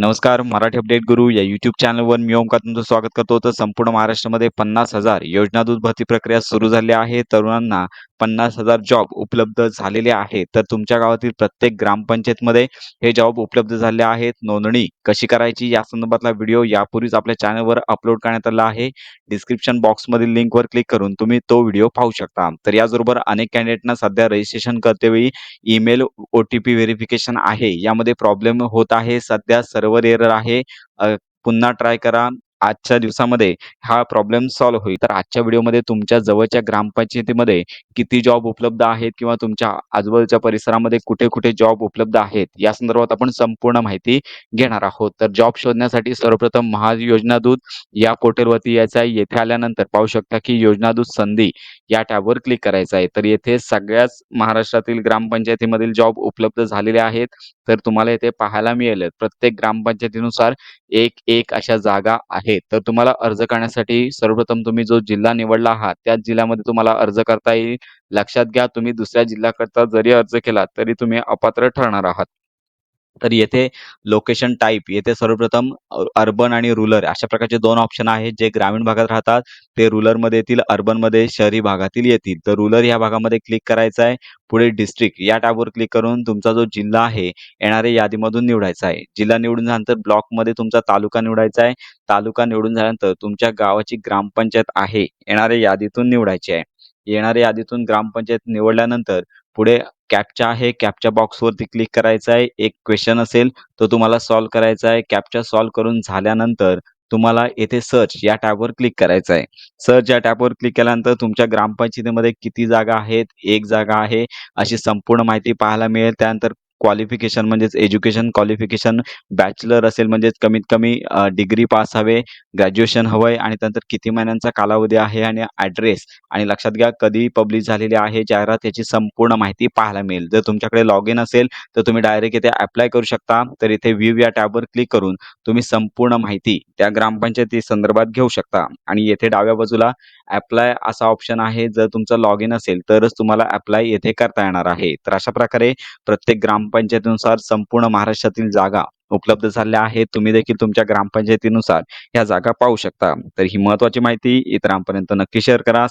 नमस्कार मराठी अपडेट गुरु या युट्यूब चॅनलवर मी ओमकार तुमचं स्वागत करतो. तर संपूर्ण महाराष्ट्रामध्ये पन्नास हजार योजना दूध भरती प्रक्रिया सुरू झाली आहे. तरुणांना पन्नास हजार जॉब उपलब्ध झालेले आहेत. तर तुमच्या गावातील प्रत्येक ग्रामपंचायतमध्ये हे जॉब उपलब्ध झाले आहेत. नोंदणी कशी करायची? या संदर्भातला व्हिडिओ यापूर्वीच आपल्या चॅनलवर अपलोड करण्यात आला आहे. डिस्क्रिप्शन बॉक्समधील लिंकवर क्लिक करून तुम्ही तो व्हिडिओ पाहू शकता. तर याचबरोबर अनेक कॅन्डिडेटना सध्या रजिस्ट्रेशन करतेवेळी email O T P verification आहे. यामध्ये प्रॉब्लेम होत आहे. सध्या सर्व्हर एरर आहे. पुन्हा ट्राय करा. आजच्या दिवसामध्ये हा प्रॉब्लेम सॉल्व्ह होईल. तर आजच्या व्हिडिओमध्ये तुमच्या जवळच्या ग्रामपंचायतीमध्ये किती जॉब उपलब्ध आहेत किंवा तुमच्या आजूबाजूच्या परिसरामध्ये कुठे कुठे जॉब उपलब्ध आहेत या संदर्भात आपण संपूर्ण माहिती घेणार आहोत. तर जॉब शोधण्यासाठी सर्वप्रथम महायोजना दूत या पोर्टलवरती यायचं आहे. येथे आल्यानंतर पाहू शकता की योजना दूत संधी या टॅबवर क्लिक करायचं आहे. तर येथे सगळ्याच महाराष्ट्रातील ग्रामपंचायतीमधील जॉब उपलब्ध झालेले आहेत. तर तुम्हाला इथे पाहायला मिळेल. प्रत्येक ग्रामपंचायतीनुसार एक एक अशा जागा आहेत. तर तुम्हाला अर्ज करण्यासाठी सर्वप्रथम तुम्ही जो जिल्हा निवडला आहात त्याच जिल्ह्यामध्ये तुम्हाला अर्ज करता येईल. लक्षात घ्या तुम्ही दुसऱ्या जिल्ह्याकरता जरी अर्ज केला तरी तुम्ही अपात्र ठरणार आहात. तर येथे लोकेशन टाईप येथे सर्वप्रथम अर्बन आणि रुरल अशा प्रकारचे दोन ऑप्शन आहेत जे ग्रामीण भागात राहतात. ते रुरलमध्ये येतील अर्बनमध्ये शहरी भागातील येतील. तर रुरल या भागामध्ये क्लिक करायचं आहे. पुढे डिस्ट्रिक्ट या टॅबवर क्लिक करून तुमचा जो जिल्हा आहे येणाऱ्या यादीमधून निवडायचा आहे. जिल्हा निवडून झाल्यानंतर ब्लॉकमध्ये तुमचा तालुका निवडायचा आहे. तालुका निवडून झाल्यानंतर तुमच्या गावाची ग्रामपंचायत आहे. येणाऱ्या यादीतून निवडायची आहे. येणाऱ्या यादीतून ग्रामपंचायत निवडल्यानंतर पुढे कॅपचा आहे कॅपच्या बॉक्सवरती क्लिक करायचं आहे. एक क्वेश्चन असेल तो तुम्हाला सॉल्व करायचा आहे. कॅपचा सॉल्व करून झाल्यानंतर तुम्हाला येथे सर्च या टॅबवर क्लिक करायचं आहे. सर्च या टॅबवर क्लिक केल्यानंतर तुमच्या ग्रामपंचायतीमध्ये किती जागा आहेत? एक जागा आहे. अशी संपूर्ण माहिती पाहायला मिळेल. त्यानंतर क्वालिफिकेशन म्हणजेच एज्युकेशन क्वालिफिकेशन बॅचलर असेल म्हणजेच कमीत कमी डिग्री पास हवे ग्रॅज्युएशन हवंय आणि त्यानंतर किती महिन्यांचा कालावधी आहे आणि ॲड्रेस आणि लक्षात घ्या कधी पब्लिश झालेली आहे जाहिरात याची संपूर्ण माहिती पाहायला मिळेल. जर तुमच्याकडे लॉग इन असेल तर तुम्ही डायरेक्ट इथे अप्लाय करू शकता. तर इथे व्ह्यू या टॅबवर क्लिक करून तुम्ही संपूर्ण माहिती त्या ग्रामपंचायती संदर्भात घेऊ शकता. आणि येथे डाव्या बाजूला अप्लाय असा ऑप्शन आहे. जर तुमचं लॉग इन असेल तरच तुम्हाला अप्लाय येथे करता येणार आहे. तर अशा प्रकारे प्रत्येक ग्राम ग्रामपंचायतीनुसार संपूर्ण महाराष्ट्रातील जागा उपलब्ध झाल्या आहेत. तुम्ही देखील तुमच्या ग्रामपंचायतीनुसार या जागा पाहू शकता. तर ही महत्वाची माहिती इतरांपर्यंत नक्की शेअर करा.